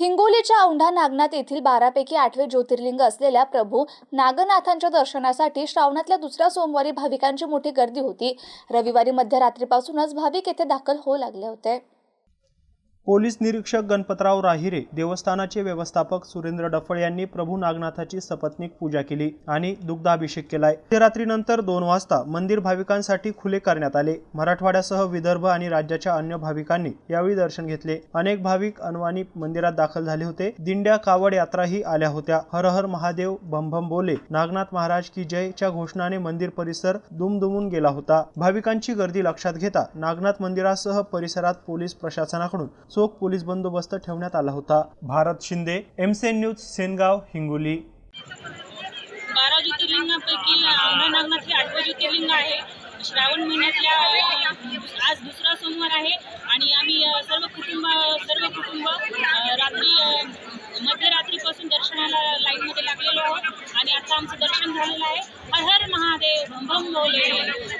हिंगोलीच्या औंढा नागनाथ येथील बारापैकी आठवे ज्योतिर्लिंग असलेल्या प्रभू नागनाथांच्या दर्शनासाठी श्रावणातल्या दुसऱ्या सोमवारी भाविकांची मोठी गर्दी होती. रविवारी मध्यरात्रीपासूनच भाविक येथे दाखल होऊ लागले होते. पोलीस निरीक्षक गणपतराव राहिरे देवस्थानाचे व्यवस्थापक सुरेंद्र डफळ यांनी प्रभू नागनाथाची सपत्नीक पूजा केली आणि दुग्धाभिषेक केलाय. मध्यरात्रीनंतर दोन वाजता मंदिर भाविकांसाठी खुले करण्यात आले. मराठवाड्यासह विदर्भ आणि राज्याच्या अन्य भाविकांनी यावेळी दर्शन घेतले. अनेक भाविक अनवाणी मंदिरात दाखल झाले होते. दिंड्या कावड यात्राही आल्या होत्या. हर हर महादेव भमभम बोले. नागनाथ महाराज की जयच्या घोषणाने मंदिर परिसर दुमदुमून गेला होता. भाविकांची गर्दी लक्षात घेता नागनाथ मंदिरासह परिसरात पोलीस प्रशासनाकडून चोख पोलीस बंदोबस्त ठेवण्यात आला होता. भारत शिंदे एमसेन न्यूज सेनगाव हिंगोली. बारा ज्योतिर्लिंगापैकी औंढा नागनाथ हे आठवं ज्योतिर्लिंग आहे. श्रावण महिन्यातल्या आज दुसरा सोमवार आहे आणि आम्ही सर्व कुटुंब सर्व कुटुंब रात्री मध्यरात्रीपासून दर्शनाला लाईनमध्ये लागलेलो आहोत. आणि आता आमचं दर्शन झालेलं आहे. हर हर महादेव भम भोले